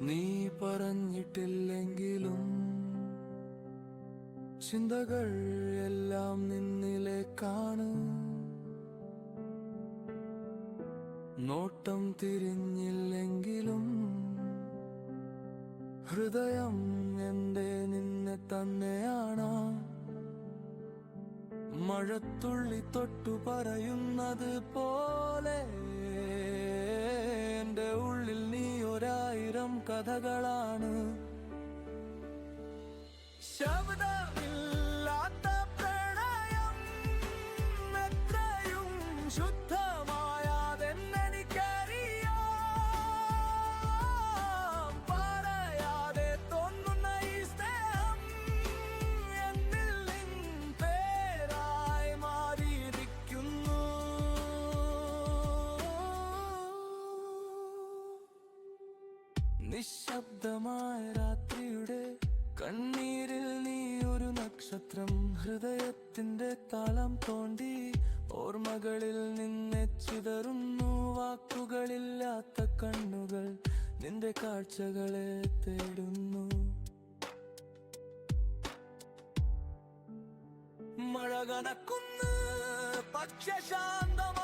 നീ പറഞ്ഞിട്ടില്ലെങ്കിലും ചിന്തകൾ എല്ലാം നിന്നിലേക്കാണ്. നോട്ടം തിരിഞ്ഞില്ലെങ്കിലും ഹൃദയം എന്റെ നിന്നെ തന്നെയാണ്. മഴത്തുള്ളി തൊട്ടു പറയുന്നത് പോലെ കഥകളാണ്. ശബ്ദമില്ലാത്ത പ്രണയം എത്രയും ശുദ്ധമായാതെന്നെനിക്കറിയാം നിശബ്ദമായ രാത്രിയുടെ കണ്ണീരിൽ നീ ഒരു നക്ഷത്രം. ഹൃദയത്തിന്റെ താളം തോണ്ടി ഓർമ്മകളിൽ നിന്നെ ചിതറുന്നു. വാക്കുകളില്ലാത്ത കണ്ണുകൾ നിന്റെ കാഴ്ചകളെ തേടുന്നു. മഴ കനക്കുന്നു പക്ഷ ശാന്തമാണ്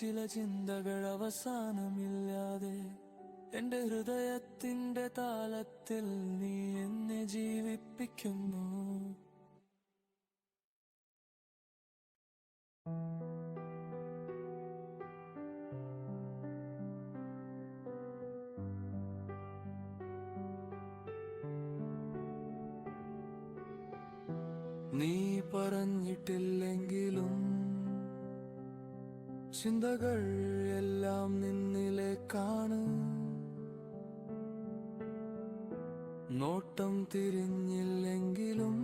ചില ചിന്തകൾ അവസാനമില്ലാതെ എന്റെ ഹൃദയത്തിന്റെ താളത്തിൽ നീ എന്നെ ജീവിപ്പിക്കുന്നു. നീ പറഞ്ഞിട്ടില്ലെങ്കിലും ചിന്തകൾ എല്ലാം നിന്നിലേക്കാണ് നോട്ടം തിരിഞ്ഞില്ലെങ്കിലും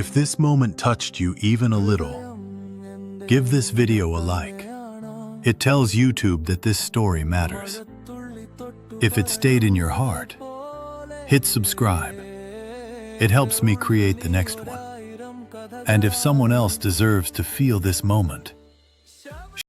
If this moment touched you even a little, give this video a like. It tells YouTube that this story matters. If it stayed in your heart, hit subscribe. It helps me create the next one. And if someone else deserves to feel this moment,